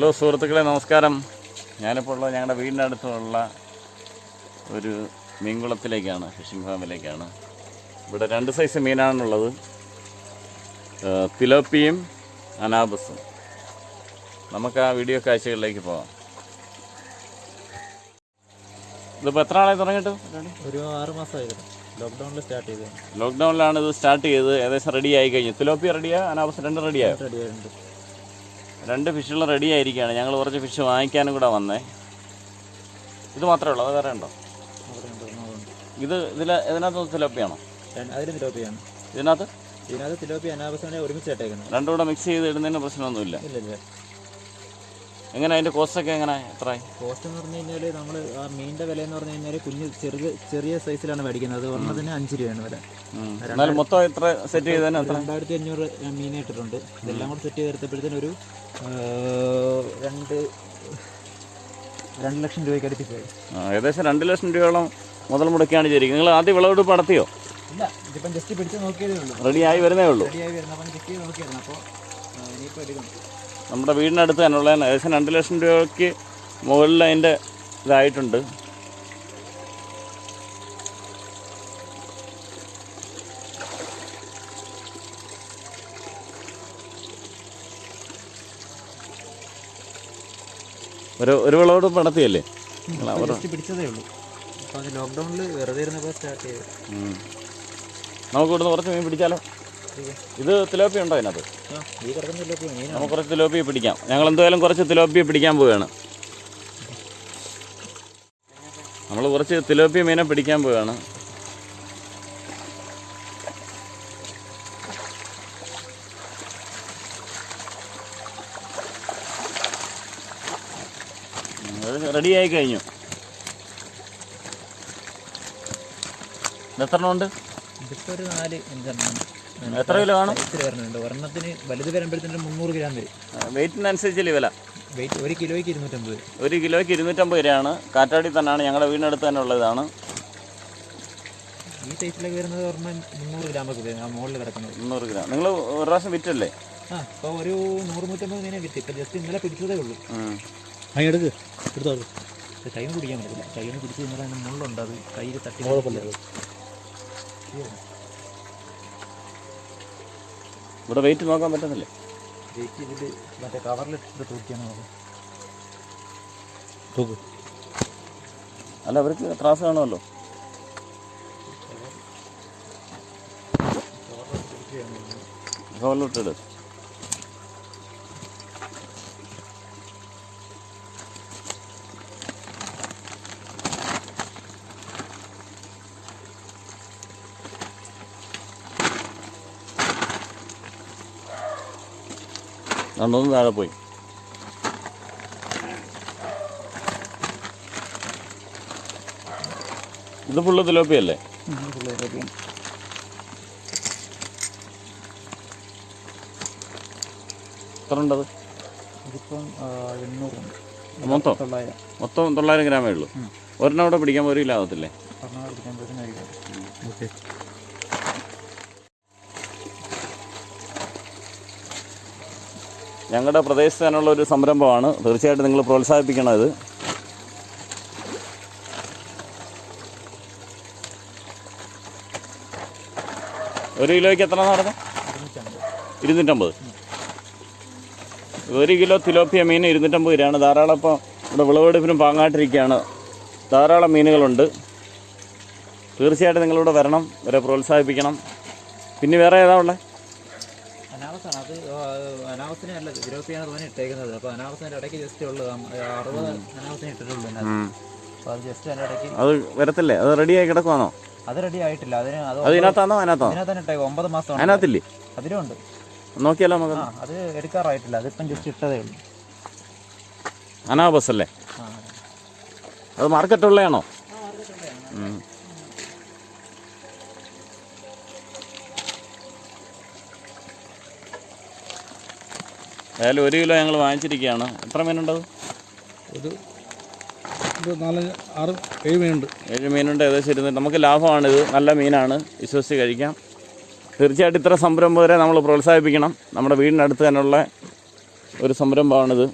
Hello സുഹൃത്തുക്കളെ നമസ്കാരം. ഞാനിപ്പോൾ ഉള്ളത് ഞങ്ങളുടെ വീടിന്റെ അടുത്തുള്ള ഒരു മീൻകുളത്തിലേക്കാണ് ഫിഷിംഗ് ഫാമിലേക്കാണ്. ഇവിടെ രണ്ട് സൈസ് മീനാണുള്ളത്. തിലോപ്പിയും അനാബസും. നമുക്ക് ആ വീഡിയോ കാഴ്ചകളിലേക്ക് പോവാം. ഇതിപ്പോൾ എത്ര ആളായി തുടങ്ങിയിട്ട്? ഒരു ആറ് മാസമായിരുന്നു ലോക്ക്ഡൗണിൽ സ്റ്റാർട്ട് ചെയ്തത് ലോക്ക്ഡൗണിലാണ് ഇത് സ്റ്റാർട്ട് ചെയ്ത് ഏകദേശം റെഡി ആയി കഴിഞ്ഞു. തിലോപ്പി റെഡിയാ അനാബസ് രണ്ടും റെഡിയായോ റെഡി ആയിട്ടുണ്ട്. രണ്ട് ഫിഷുകൾ റെഡി ആയിരിക്കുകയാണ് ഞങ്ങൾ കുറച്ച് ഫിഷ് വാങ്ങിക്കാനും കൂടെ വന്നേ. ഇത് മാത്രമേ ഉള്ളൂ. അത് വേറെ ഉണ്ടോ? ഇത് ഇതിൽ ഇതിനകത്ത് തിലോപ്പിയാണ്? ഇതിനകത്ത്? ഇതിനകത്ത് തിലോപ്പി അനാവശ്യമായി ഒരുമിച്ച് ഇട്ടേക്കുന്നത്. രണ്ടും കൂടെ മിക്സ് ചെയ്ത് ഇടുന്നതിന് പ്രശ്നമൊന്നുമില്ല. ഇല്ല ഇല്ല എങ്ങനെ അതിന്റെ കോസ്റ്റൊക്കെ എങ്ങനെ? എത്രയായി കോസ്റ്റ് എന്ന് പറഞ്ഞു കഴിഞ്ഞാൽ നമ്മൾ ആ മീനിന്റെ വില എന്ന് പറഞ്ഞു കഴിഞ്ഞാൽ കുഞ്ഞ് ചെറിയ ചെറിയ സൈസിലാണ് മേടിക്കുന്നത്. ഒരെണ്ണത്തിന് അഞ്ച് രൂപയാണ് വില. എന്നാലും മൊത്തം എത്ര സെറ്റ് ചെയ്തതിന് രണ്ടായിരത്തി അഞ്ഞൂറ് മീനെ ഇട്ടിട്ടുണ്ട്. ഇതെല്ലാം കൂടെ സെറ്റ് ചെയ്തെടുത്തപ്പോഴത്തേനും ഒരു രണ്ട് രണ്ട് ലക്ഷം രൂപയ്ക്ക് അടുപ്പിച്ചായി ആ, ഏകദേശം രണ്ട് ലക്ഷം രൂപയോളം മുതൽ മുടക്കിയാണ് ചെയ്തിരിക്കുന്നത്. നിങ്ങൾ ആദ്യം വിളവെടുപ്പ് നടത്തിയോ? ഇല്ല ഇതിപ്പം ജസ്റ്റ് പിടിച്ച് നോക്കിയതേ ഉള്ളൂ. റെഡി ആയി വരുന്നേ ഉള്ളൂ. റെഡിയായി വരുന്ന അപ്പം ജസ്റ്റ് നോക്കിയിരുന്നു നോക്കിയായിരുന്നു. അപ്പോൾ ഇനിയിപ്പോൾ എടുക്കണം. നമ്മുടെ വീടിനടുത്ത് തന്നെയുള്ള ഏകദേശം രണ്ട് ലക്ഷം രൂപയ്ക്ക് മുകളിൽ അതിന്റെ ഇതായിട്ടുണ്ട്. ഒരു ഒരു വിളവോട് നടത്തിയല്ലേ നമുക്കിവിടുന്ന് പിടിച്ചതേ ഉള്ളൂ. ലോക്ക്ഡൗണിൽ വെറുതെ ഇരുന്നപ്പോൾ സ്റ്റാർട്ട് ചെയ്തു നമുക്ക് ഇവിടുന്ന് കുറച്ച് മീൻ പിടിച്ചാലോ? ഇത് തിലോപ്പി ഉണ്ടോ അതിനകത്ത്? നമുക്ക് കുറച്ച് തിലോപ്പി പിടിക്കാം. ഞങ്ങൾ എന്തായാലും കുറച്ച് തിലോപ്പി പിടിക്കാൻ പോവുകയാണ് നമ്മൾ കുറച്ച് തിലോപ്പി മീനെ പിടിക്കാൻ പോവുകയാണ് റെഡി ആയി കഴിഞ്ഞു. എത്ര ഉണ്ട്? ഇതിപ്പോൾ ഒരു നാല് അഞ്ചെണ്ണം. എത്ര കിലോ കാണും? വരുന്നുണ്ട് ഒരെണ്ണത്തിന് വലുത് വരുമ്പോഴത്തേനും മുന്നൂറ് ഗ്രാം വരും. വെയിറ്റിനനുസരിച്ചല്ലേ വില? വെയിറ്റ് ഒരു കിലോയ്ക്ക് ഇരുന്നൂറ്റമ്പത് ഒരു കിലോയ്ക്ക് ഇരുന്നൂറ്റമ്പത് രൂപയാണ്. കാറ്റാടി തന്നെയാണ്. ഞങ്ങളുടെ വീടിനടുത്ത് തന്നെ ഉള്ളതാണ്. ഈ സൈസിലൊക്കെ വരുന്നത് ഒരെണ്ണം മുന്നൂറ് ഗ്രാമൊക്കെ വരും. ആ മുകളിൽ കിടക്കുന്നത്. മുന്നൂറ് ഗ്രാം. നിങ്ങൾ ഒരു പ്രാവശ്യം വിറ്റല്ലേ? ആ ഇപ്പോൾ ഒരു നൂറ് നൂറ്റമ്പത് മീനെ വിറ്റ്. ഇപ്പം ജസ്റ്റ് ഇന്നലെ പിടിച്ചതേ ഉള്ളൂ. ഉം. എടുത്തോളൂ എടുത്തോ കൈ പിടിക്കാൻ പറ്റില്ല കൈ പിടിച്ച് ഇന്നലെ മുള്ളുണ്ട് അത് കയ്യിൽ തട്ടി ഇവിടെ വെയിറ്റ് നോക്കാൻ പറ്റുന്നില്ലേ വെയിറ്റ് ഇതിൽ മറ്റേ കവറിലിട്ട് തൂക്കിയാണ് തൂക്ക്. അല്ല അവർക്ക് ത്രാസ് കാണുമല്ലോ. കവറിലിട്ടിട് രണ്ടൊന്നും താഴെ പോയി. ഇത് ഫുള്ള് തിലോപ്പി അല്ലേ? എത്ര ഉണ്ടത് ഇതിപ്പം എണ്ണൂറുണ്ട് മൊത്തം? തൊള്ളായിരം. മൊത്തം തൊള്ളായിരം ഗ്രാമേ ഉള്ളൂ. ഒരെണ്ണം അവിടെ പിടിക്കാൻ പോലും ഇല്ലാതത്തില്ലേ ഓക്കെ. ഞങ്ങളുടെ പ്രദേശത്ത് തന്നെയുള്ള ഒരു സംരംഭമാണ്. തീർച്ചയായിട്ടും നിങ്ങൾ പ്രോത്സാഹിപ്പിക്കണം ഇത്. ഒരു കിലോയ്ക്ക് എത്ര നടന്നു ഇരുന്നൂറ്റമ്പത്. ഒരു കിലോ തിലോപ്പിയ മീൻ ഇരുന്നൂറ്റമ്പത് രൂപയാണ്. ധാരാളം ഇപ്പോൾ ഇവിടെ വിളവെടുപ്പിനും പാങ്ങാട്ടിരിക്കുകയാണ് ധാരാളം മീനുകളുണ്ട്. തീർച്ചയായിട്ടും നിങ്ങളിവിടെ വരണം. ഇവരെ പ്രോത്സാഹിപ്പിക്കണം. പിന്നെ വേറെ ഏതാ ഉള്ളത്? അനാവസാണ് അത് അനാവസിനെ അല്ല യൂറോപ്പിയാണ് തോന്നി ഇട്ടേക്കുന്നത്. അപ്പൊ അനാവസിന്റെ ഇടയ്ക്ക് ജസ്റ്റ് ഉള്ളത് അറുപത് അനാവസിനെ ഇട്ടിട്ടുള്ളൂ. അപ്പോൾ അത് ജസ്റ്റ് അതിന്റെ ഇടയ്ക്ക് അത് വരത്തില്ലേ? അത് റെഡിയായി കിടക്കുവാണോ? അത് റെഡി ആയിട്ടില്ല. അതിന് അത് അത് അതിനകത്താണോ അതിനകത്ത്? ഇട്ടേക്കും ഒമ്പത് മാസം അതിനകത്തില്ലേ? അതിലുണ്ട് നോക്കിയാലോ നമുക്ക് അത് എടുക്കാറായിട്ടില്ല. അതിപ്പം ജസ്റ്റ് ഇട്ടതേ ഉള്ളൂ. അനാബസ് അല്ലേ അത് മാർക്കറ്റുള്ളതാണോ ഏതായാലും ഒരു കിലോ ഞങ്ങൾ വാങ്ങിച്ചിരിക്കുകയാണ്. എത്ര മീനുണ്ടത് ഒരു നാല് ആറ് ഏഴ് മീനുണ്ട്. ഏഴ് മീനുണ്ട് ഏകദേശം ഇരുന്ന് നമുക്ക് ലാഭമാണിത് നല്ല മീനാണ്. വിശ്വസിച്ച് കഴിക്കാം. തീർച്ചയായിട്ടും ഇത്ര സംരംഭകരെ നമ്മൾ പ്രോത്സാഹിപ്പിക്കണം. നമ്മുടെ വീടിനടുത്ത് തന്നെയുള്ള ഒരു സംരംഭമാണിത്.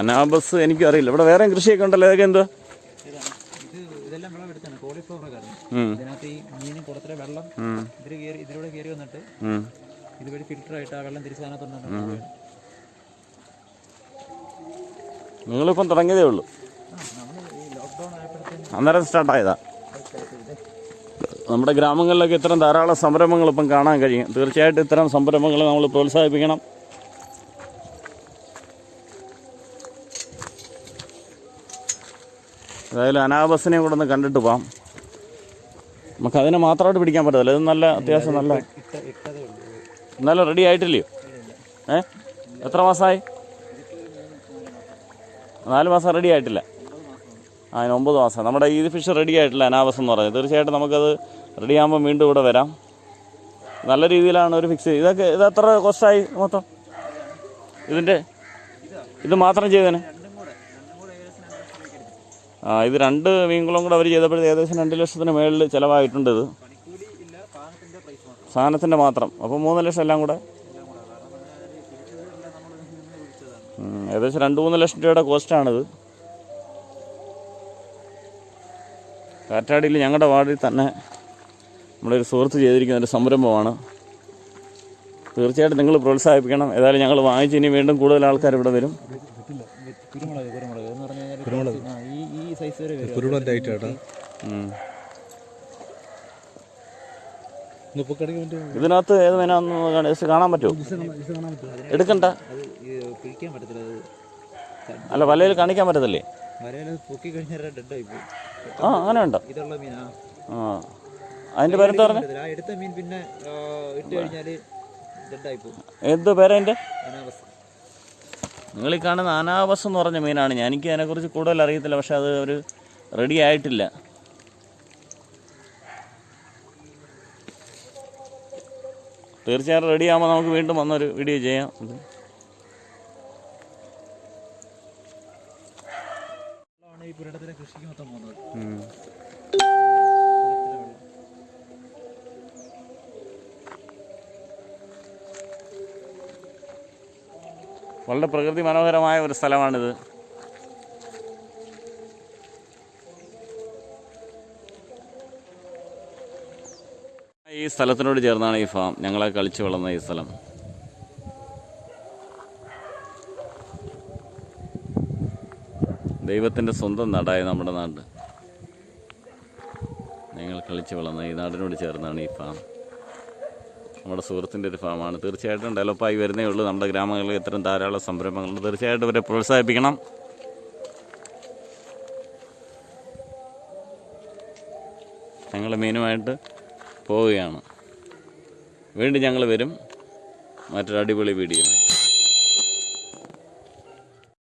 അനാബസ് എനിക്കും അറിയില്ല ഇവിടെ വേറെ കൃഷിയൊക്കെ ഉണ്ടല്ലോ ഇതൊക്കെ എന്തുവാ? ഇതിനകത്ത് ഈ മീൻ കുളത്തിലെ വെള്ളം. ഇതിൽ കയറി ഇതിലൂടെ കയറി വന്നിട്ട്. ഇതുവഴി ഫിൽറ്റർ ആയിട്ട് ആ വെള്ളം തിരിച്ച് അതിനകത്തുണ്ടാകും നിങ്ങളിപ്പം തുടങ്ങിയതേ ഉള്ളൂ. അന്നേരം സ്റ്റാർട്ടായതാ നമ്മുടെ ഗ്രാമങ്ങളിലൊക്കെ ഇത്തരം ധാരാളം സംരംഭങ്ങൾ ഇപ്പം കാണാൻ കഴിയും. തീർച്ചയായിട്ടും ഇത്തരം സംരംഭങ്ങൾ നമ്മൾ പ്രോത്സാഹിപ്പിക്കണം. ഏതായാലും അനാബസിനെയും കൂടെ ഒന്ന് കണ്ടിട്ട് പോവാം. നമുക്ക് അതിനെ മാത്രമായിട്ട് പിടിക്കാൻ പറ്റത്തില്ല. ഇത് നല്ല അത്യാവശ്യം നല്ല നല്ല റെഡി ആയിട്ടില്ലയോ? ഏ? എത്ര മാസമായി? നാല് മാസം റെഡി ആയിട്ടില്ല. ആ അതിന് ഒമ്പത് മാസം. നമ്മുടെ ഈ ഫിഷ് റെഡി ആയിട്ടില്ല അനാവസം എന്ന് പറഞ്ഞത് തീർച്ചയായിട്ടും നമുക്കത് റെഡി ആകുമ്പോൾ വീണ്ടും ഇവിടെ വരാം. നല്ല രീതിയിലാണ് ഒരു ഫിക്സ് ഇതൊക്കെ ഇത് എത്ര കോസ്റ്റായി മൊത്തം? ഇതിന്റെ ഇത് മാത്രം ചെയ്തതിന് രണ്ടും കൂടെ രണ്ടും കൂടെ ഏകദേശം രണ്ട് ലക്ഷത്തിലേക്ക് എടുത്തു ആ ഇത് രണ്ട് മീൻകുളം കൂടെ അവർ ചെയ്തപ്പോഴത്തേക്ക് ഏകദേശം രണ്ട് ലക്ഷത്തിന് മേളിൽ ചിലവായിട്ടുണ്ട് ഇത്. സാധനത്തിന്റെ മാത്രം. അപ്പോൾ മൂന്ന് ലക്ഷം എല്ലാം കൂടെ? ഏകദേശം രണ്ട് മൂന്ന് ലക്ഷം രൂപയുടെ കോസ്റ്റാണിത്. കാറ്റാടിയിൽ ഞങ്ങളുടെ വാർഡിൽ തന്നെ നമ്മുടെ ഒരു സുഹൃത്ത് ചെയ്തിരിക്കുന്ന ഒരു സംരംഭമാണ്. തീർച്ചയായിട്ടും നിങ്ങൾ പ്രോത്സാഹിപ്പിക്കണം. ഏതായാലും ഞങ്ങൾ വാങ്ങിച്ച് ഇനി വീണ്ടും കൂടുതൽ ആൾക്കാർ ഇവിടെ വരും കുരുമുളക് കുരുമുളക് എന്ന് പറഞ്ഞു കഴിഞ്ഞാൽ ആ, ഈ ഈ സൈസ് വരെ വരും. ഇതിനകത്ത് ഏത് മീനാന്ന് കാണാൻ- പറ്റുമോ? എടുക്കണ്ട. അത് പിടിക്കാൻ പറ്റത്തില്ല അല്ല വലയിൽ കാണിക്കാൻ പറ്റത്തില്ലേ? വരയിൽ പൊക്കി കഴിഞ്ഞാൽ ഡെഡ് ആയി പോകും ആ അങ്ങനെ ഉണ്ടോ ആ. അതിന്റെ പേരെന്താ പറഞ്ഞു? എടുത്ത മീൻ പിന്നെ ആ, ഇട്ട് കഴിഞ്ഞാൽ ഡെഡ് ആയി പോകും എന്ത് അനാവസ്ഥ നിങ്ങൾ ഈ കാണുന്ന അനാവസ് എന്ന് പറഞ്ഞ മീനാണ്. ഞാൻ എനിക്ക് അതിനെക്കുറിച്ച് കൂടുതൽ അറിയത്തില്ല പക്ഷേ അത് ഒരു റെഡി ആയിട്ടില്ല. തീർച്ചയായിട്ടും റെഡി ആകുമ്പോൾ നമുക്ക് വീണ്ടും വന്നൊരു വീഡിയോ ചെയ്യാം. ഈ പുരടത്തിലെ കൃഷിക്ക് മൊത്തം പോകുന്നത് വളരെ പ്രകൃതി മനോഹരമായ ഒരു സ്ഥലമാണിത്. ഈ സ്ഥലത്തിനോട് ചേർന്നാണ് ഈ ഫാം. ഞങ്ങളെ കളിച്ചു വളർന്ന ഈ സ്ഥലം. ദൈവത്തിന്റെ സ്വന്തം നാടായ നമ്മുടെ നാട്. ഞങ്ങൾ കളിച്ചു വളർന്ന ഈ നാടിനോട് ചേർന്നാണ് ഈ ഫാം. നമ്മുടെ സുഹൃത്തിന്റെ ഒരു ഫാമാണ് തീർച്ചയായിട്ടും ഡെവലപ്പായി വരുന്നേ ഉള്ളൂ. നമ്മുടെ ഗ്രാമങ്ങളിൽ ഇത്തരം ധാരാളം സംരംഭങ്ങളുണ്ട്. തീർച്ചയായിട്ടും ഇവരെ പ്രോത്സാഹിപ്പിക്കണം. ഞങ്ങൾ മീനുമായിട്ട് പോവുകയാണ്. വീണ്ടും ഞങ്ങൾ വരും. മറ്റൊരു അടിപൊളി വീഡിയോ